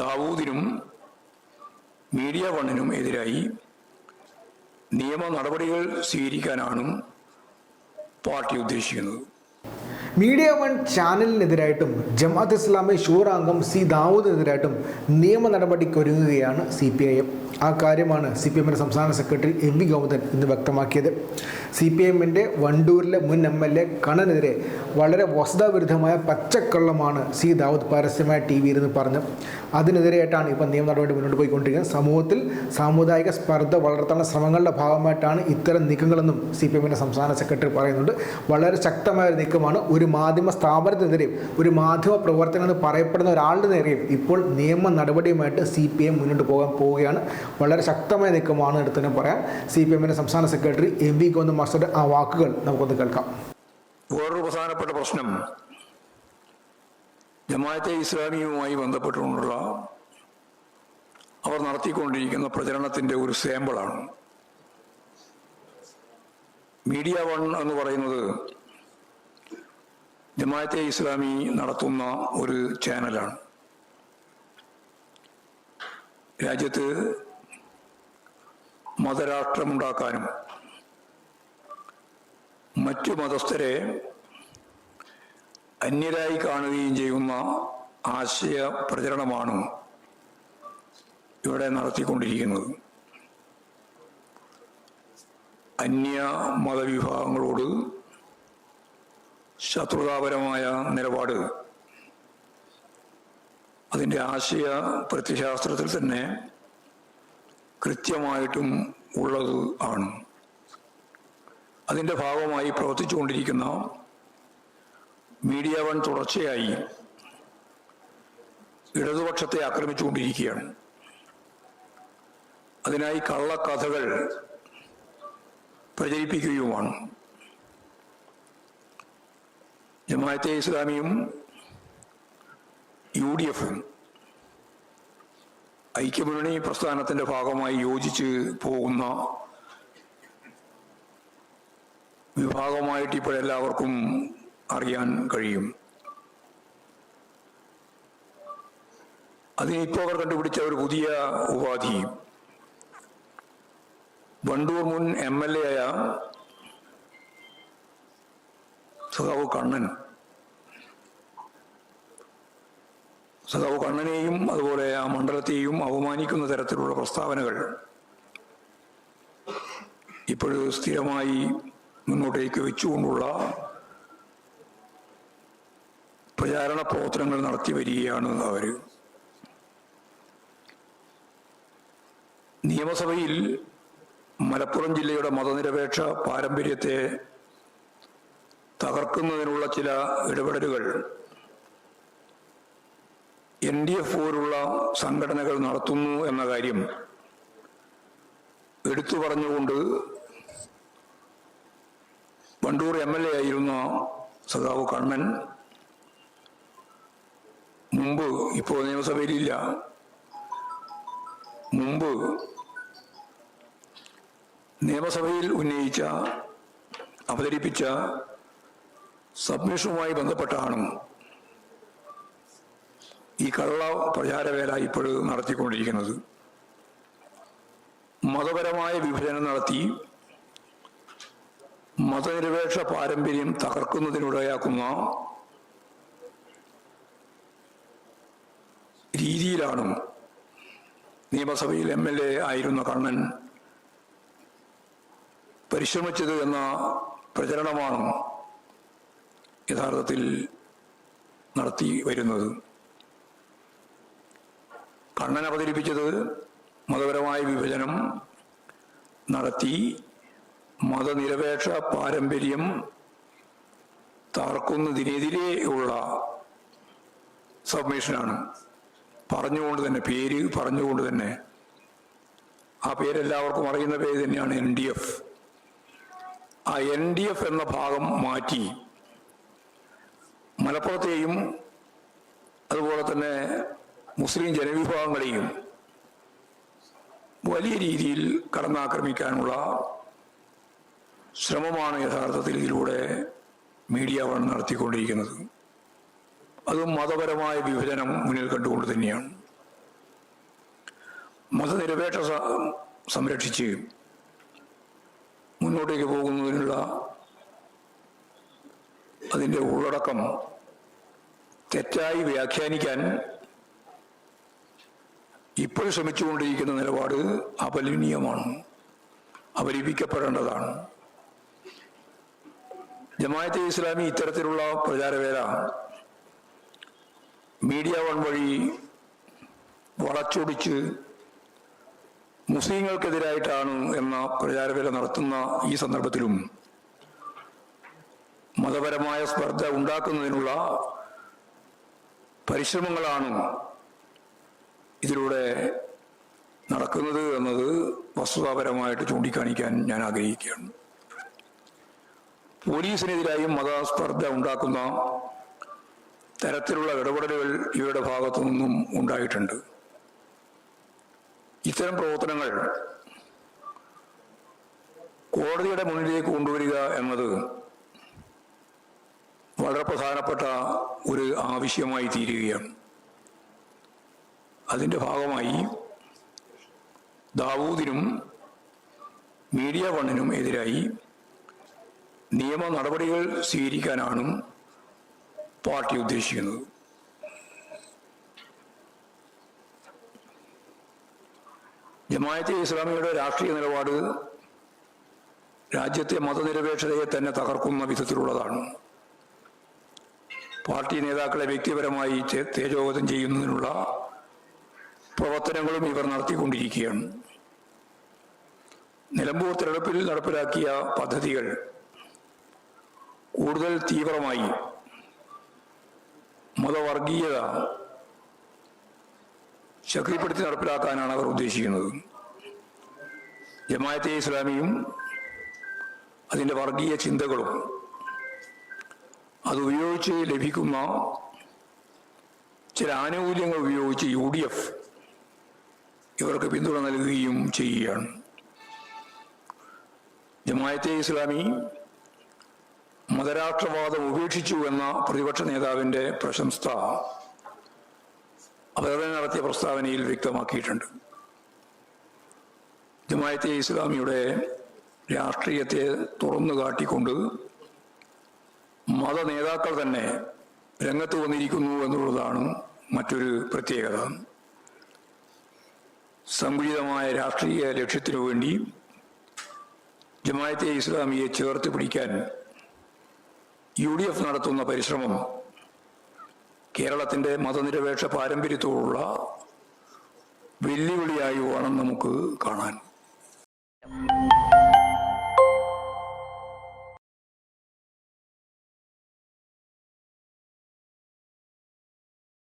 ദാവൂദിനും media വണ്ണിനും എതിരായി നിയമ നടപടികൾ സ്വീകരിക്കാനാണ് പാർട്ടി ഉദ്ദേശിക്കുന്നത്. മീഡിയ വൺ ചാനലിനെതിരായിട്ടും ജമാഅത്ത് ഇസ്ലാമി ഷൂർ അംഗം സി ദാവൂദിനെതിരായിട്ടും നിയമ നടപടിക്ക് ഒരുങ്ങുകയാണ് സി പി ഐ എം. ആ കാര്യമാണ് സി പി എമ്മിന്റെ സംസ്ഥാന സെക്രട്ടറി എം വി ഗൗതൻ ഇന്ന് വ്യക്തമാക്കിയത്. സി പി എമ്മിന്റെ വണ്ടൂരിലെ മുൻ എം എൽ എ കണ്ണനെതിരെ വളരെ വസ്തുതാവിരുദ്ധമായ പച്ചക്കള്ളമാണ് സി ദാവൂദ് പരസ്യമായ ടി വിയിൽ നിന്ന് പറഞ്ഞു അതിനെതിരെയായിട്ടാണ് ഇപ്പം നിയമ നടപടി മുന്നോട്ട് പോയിക്കൊണ്ടിരിക്കുന്നത്. സമൂഹത്തിൽ സാമുദായിക സ്പർദ്ധ വളർത്താനുള്ള ശ്രമങ്ങളുടെ ഭാഗമായിട്ടാണ് ഇത്തരം നീക്കങ്ങളെന്നും സി പി എമ്മിന്റെ സംസ്ഥാന സെക്രട്ടറി പറയുന്നുണ്ട്. വളരെ ശക്തമായ നീക്കമാണ് ഒരു മാധ്യമ സ്ഥാപനത്തിനെതിരെയും ഒരു മാധ്യമ പ്രവർത്തനം എന്ന് പറയപ്പെടുന്ന ഒരാളുടെ നേരെയും ഇപ്പോൾ നിയമ നടപടിയുമായിട്ട് സി പി എം മുന്നോട്ട് പോകാൻ പോവുകയാണ്. വളരെ ശക്തമായ നീക്കമാണ് എടുത്ത് തന്നെ പറയാം. സി പി എമ്മിന്റെ സംസ്ഥാന സെക്രട്ടറി എം വി ഗോവിന്ദ മാസ്റ്ററുടെ ആ വാക്കുകൾ നമുക്കൊന്ന് കേൾക്കാം. വേറൊരു പ്രധാനപ്പെട്ട പ്രശ്നം ജമാഅത്തെ ഇസ്ലാമിയുമായി ബന്ധപ്പെട്ടുകൊണ്ടുള്ള അവർ നടത്തിക്കൊണ്ടിരിക്കുന്ന പ്രചരണത്തിന്റെ ഒരു സാമ്പിളാണ് മീഡിയ വൺ എന്ന് പറയുന്നത് ജമാഅത്തെ ഇസ്ലാമി നടത്തുന്ന ഒരു ചാനലാണ്. രാജ്യത്ത് മതരാഷ്ട്രമുണ്ടാക്കാനും മറ്റു മതസ്ഥരെ അന്യരായി കാണുകയും ചെയ്യുന്ന ആശയ പ്രചരണമാണ് ഇവിടെ നടത്തിക്കൊണ്ടിരിക്കുന്നത്. അന്യ മതവിഭാഗങ്ങളോട് ശത്രുതാപരമായ നിലപാട്. അതിന്റെ ആശയ പ്രത്യശാസ്ത്രത്തിൽ തന്നെ കൃത്യമായിട്ടും ഉള്ളത് ആണ്. അതിന്റെ ഭാഗമായി പ്രവർത്തിച്ചുകൊണ്ടിരിക്കുന്ന മീഡിയ വൺ തുടർച്ചയായി ഇടതുപക്ഷത്തെ ആക്രമിച്ചുകൊണ്ടിരിക്കുകയാണ്. അതിനായി കള്ളക്കഥകൾ പ്രചരിപ്പിക്കുകയുമാണ്. ജമാഅത്തെ ഇസ്ലാമിയും യു ഡി എഫും ഐക്യമുന്നണി പ്രസ്ഥാനത്തിന്റെ ഭാഗമായി യോജിച്ച് പോകുന്ന വിഭാഗമായിട്ട് ഇപ്പോഴെല്ലാവർക്കും അറിയാൻ കഴിയും. അതിനിപ്പോൾ അവർ കണ്ടുപിടിച്ച ഒരു പുതിയ ഉപാധി. വണ്ടൂർ മുൻ എം എൽ എ ആയ സഖാവ് കണ്ണൻ സഖാവ് കണ്ണനെയും അതുപോലെ ആ മണ്ഡലത്തെയും അപമാനിക്കുന്ന തരത്തിലുള്ള പ്രസ്താവനകൾ ഇപ്പോഴും സ്ഥിരമായി മുന്നോട്ടേക്ക് വെച്ചുകൊണ്ടുള്ള പ്രചാരണ പ്രവർത്തനങ്ങൾ നടത്തി വരികയാണ് അവർ നിയമസഭയിൽ മലപ്പുറം ജില്ലയുടെ മതനിരപേക്ഷ പാരമ്പര്യത്തെ തകർക്കുന്നതിനുള്ള ചില ഇടപെടലുകൾ എൻ ഡി എഫ് പോലുള്ള സംഘടനകൾ നടത്തുന്നു എന്ന കാര്യം എടുത്തു പറഞ്ഞുകൊണ്ട് വണ്ടൂർ എം എൽ എ ആയിരുന്ന സഖാവ് കണ്ണൻ മുമ്പ് ഇപ്പോൾ നിയമസഭയിലില്ല. മുമ്പ് നിയമസഭയിൽ ഉന്നയിച്ച അവതരിപ്പിച്ച സബ്മിഷനുമായി ബന്ധപ്പെട്ടാണ് ഈ കള്ള പ്രചാരവേല ഇപ്പോൾ നടത്തിക്കൊണ്ടിരിക്കുന്നത്. മതപരമായ വിഭജനം നടത്തി മതനിരപേക്ഷ പാരമ്പര്യം തകർക്കുന്നതിനിടയാക്കുന്ന രീതിയിലാണ് നിയമസഭയിൽ എം എൽ എ ആയിരുന്ന കണ്ണൻ പരിശ്രമിച്ചത് എന്ന പ്രചരണമാണ് യഥാർത്ഥത്തിൽ നടത്തി വരുന്നത്. കണ്ണൻ അവതരിപ്പിച്ചത് മതപരമായ വിഭജനം നടത്തി മതനിരപേക്ഷ പാരമ്പര്യം തകർക്കുന്നതിനെതിരെ ഉള്ള സബ്മിഷനാണ്. പറഞ്ഞുകൊണ്ട് തന്നെ പേര് പറഞ്ഞുകൊണ്ട് തന്നെ. ആ പേരെല്ലാവർക്കും അറിയുന്ന പേര് തന്നെയാണ് എൻ ഡി എഫ്. ആ എൻ ഡി എഫ് എന്ന ഭാഗം മാറ്റി മലപ്പുറത്തെയും അതുപോലെ തന്നെ മുസ്ലിം ജനവിഭാഗങ്ങളെയും വലിയ രീതിയിൽ കടന്നാക്രമിക്കാനുള്ള ശ്രമമാണ് യഥാർത്ഥത്തിൽ ഇതിലൂടെ മീഡിയ വൺ നടത്തിക്കൊണ്ടിരിക്കുന്നത്. അതും മതപരമായ വിഭജനം മുന്നിൽ കണ്ടുകൊണ്ട് തന്നെയാണ്. മതനിരപേക്ഷ സംരക്ഷിച്ച് മുന്നോട്ടേക്ക് പോകുന്നതിനുള്ള അതിന്റെ ഉള്ളടക്കം തെറ്റായി വ്യാഖ്യാനിക്കാൻ ഇപ്പോൾ ശ്രമിച്ചുകൊണ്ടിരിക്കുന്ന നിലപാട് അപലപനീയമാണ്. അപലപിക്കപ്പെടേണ്ടതാണ്. ജമാഅത്തെ ഇസ്ലാമി ഇത്തരത്തിലുള്ള പ്രചാരവേല മീഡിയ വൺ വഴി വളച്ചൊടിച്ച് മുസ്ലിങ്ങൾക്കെതിരായിട്ടാണ് എന്ന പ്രചാരവേല നടത്തുന്ന ഈ സന്ദർഭത്തിലും മതപരമായ സ്പർദ്ധ ഉണ്ടാക്കുന്നതിനുള്ള പരിശ്രമങ്ങളാണ് ഇതിലൂടെ നടക്കുന്നത് എന്നത് വസ്തുതാപരമായിട്ട് ചൂണ്ടിക്കാണിക്കാൻ ഞാൻ ആഗ്രഹിക്കുകയാണ്. പോലീസിനെതിരായും മതസ്പർദ്ധ ഉണ്ടാക്കുന്ന തരത്തിലുള്ള ഇടപെടലുകൾ ഇവയുടെ ഭാഗത്തു നിന്നും ഉണ്ടായിട്ടുണ്ട്. ഇത്തരം പ്രവർത്തനങ്ങൾ കോടതിയുടെ മുന്നിലേക്ക് കൊണ്ടുവരിക എന്നത് വളരെ പ്രധാനപ്പെട്ട ഒരു ആവശ്യമായി തീരുകയാണ്. അതിന്റെ ഭാഗമായി ദാവൂദിനും മീഡിയ വണ്ണിനും എതിരായി നിയമ നടപടികൾ സ്വീകരിക്കാനാണ് പാർട്ടി ഉദ്ദേശിക്കുന്നത്. ജമായത്തെ ഇസ്ലാമിയുടെ രാഷ്ട്രീയ നിലപാട് രാജ്യത്തെ മതനിരപേക്ഷതയെ തന്നെ തകർക്കുന്ന വിധത്തിലുള്ളതാണ്. പാർട്ടി നേതാക്കളെ വ്യക്തിപരമായി തേജോഗതം ചെയ്യുന്നതിനുള്ള പ്രവർത്തനങ്ങളും ഇവർ നടത്തിക്കൊണ്ടിരിക്കുകയാണ്. നിലമ്പൂർ തെരഞ്ഞെടുപ്പിൽ നടപ്പിലാക്കിയ പദ്ധതികൾ കൂടുതൽ തീവ്രമായി മതവർഗീയത ശക്തിപ്പെടുത്തി നടപ്പിലാക്കാനാണ് അവർ ഉദ്ദേശിക്കുന്നത്. ജമാഅത്തെ ഇസ്ലാമിയും അതിന്റെ വർഗീയ ചിന്തകളും അത് ഉപയോഗിച്ച് ലഭിക്കുന്ന ചില ആനുകൂല്യങ്ങൾ ഉപയോഗിച്ച് യു ഡി എഫ് ഇവർക്ക് പിന്തുണ നൽകുകയും ചെയ്യുകയാണ്. ജമാഅത്തെ ഇസ്ലാമി മതരാഷ്ട്രവാദം ഉപേക്ഷിച്ചു എന്ന പ്രതിപക്ഷ നേതാവിന്റെ പ്രശംസ അവർ നടത്തിയ പ്രസ്താവനയിൽ വ്യക്തമാക്കിയിട്ടുണ്ട്. ജമാഅത്തെ ഇസ്ലാമിയുടെ രാഷ്ട്രീയത്തെ തുറന്നു കാട്ടിക്കൊണ്ട് മത നേതാക്കൾ തന്നെ രംഗത്ത് വന്നിരിക്കുന്നു എന്നുള്ളതാണ് മറ്റൊരു പ്രത്യേകത. സങ്കുചിതമായ രാഷ്ട്രീയ ലക്ഷ്യത്തിനു വേണ്ടി ജമായത്തെ ഇസ്ലാമിയെ ചേർത്ത് പിടിക്കാൻ യു ഡി എഫ് നടത്തുന്ന പരിശ്രമം കേരളത്തിന്റെ മതനിരപേക്ഷ പാരമ്പര്യത്തോടുള്ള വെല്ലുവിളിയായി വേണം നമുക്ക് കാണാൻ.